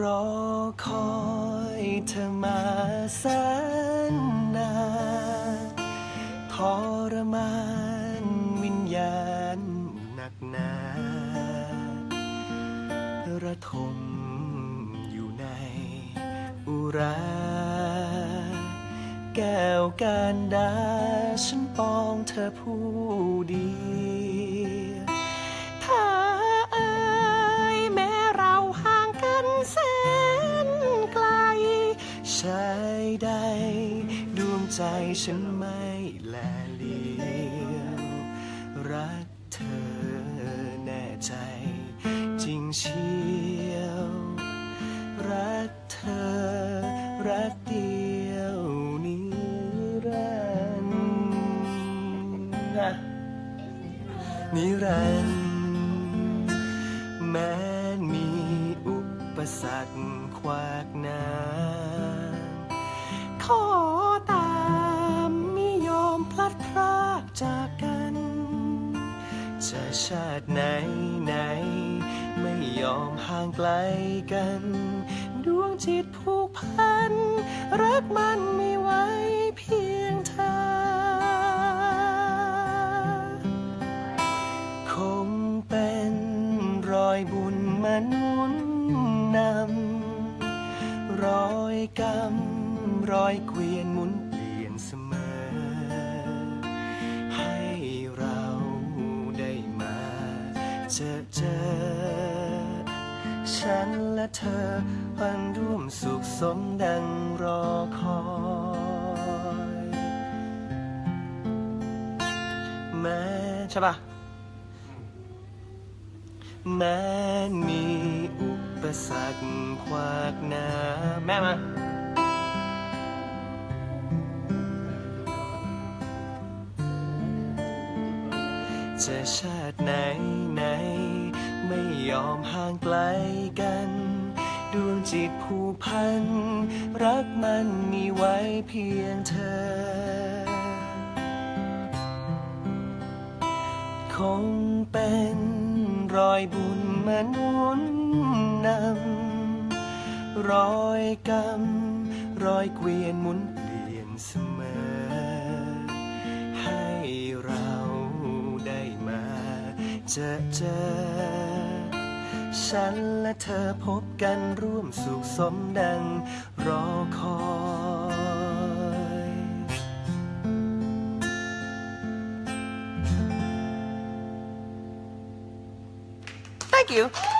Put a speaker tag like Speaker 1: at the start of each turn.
Speaker 1: รอคอยเธอมาแสนนานทรมานวิญญาณหนักหนาระทมอยู่ในอุรา แก้วการดาฉันปองเธอผู้ดี ใด ดวงใจฉันไม่แลเลียวรักเธอแน่ใจ จริงเชียว รักเธอ รักเดียวนิรันดร์นิรันดร์แม้มีอุปสรรคขวากหน้า ขอตามไม่ยอมพลัดพรากจากกัน จะชาติไหนไหน ไม่ยอมห่างไกลกัน ดวงจิตผูกพัน รักมันมีไว้เพียงเธอ คงเป็นรอยบุญมนุนนำรอยกรรม รอยเกวียนหมุนเปลี่ยนเสมอ ให้เราได้มาเจอเจอ ฉันและเธอวันร่วมสุขสมดังรอคอยแม้ใช่ปะแม้มีอุปสรรคขวากหน้าแม่มา จะชาติไหนไหน ไม่ยอมห่างไกลกัน ดวงจิตผูกพัน รักมันมีไว้เพียงเธอ คงเป็นรอยบุญมาหนุนนำรอยกรรมรอยเกวียนหมุนเปลี่ยนเสมอ จอเจอ ฉันและเธอพบกันร่วมสุขสมดังรอคอย Thank you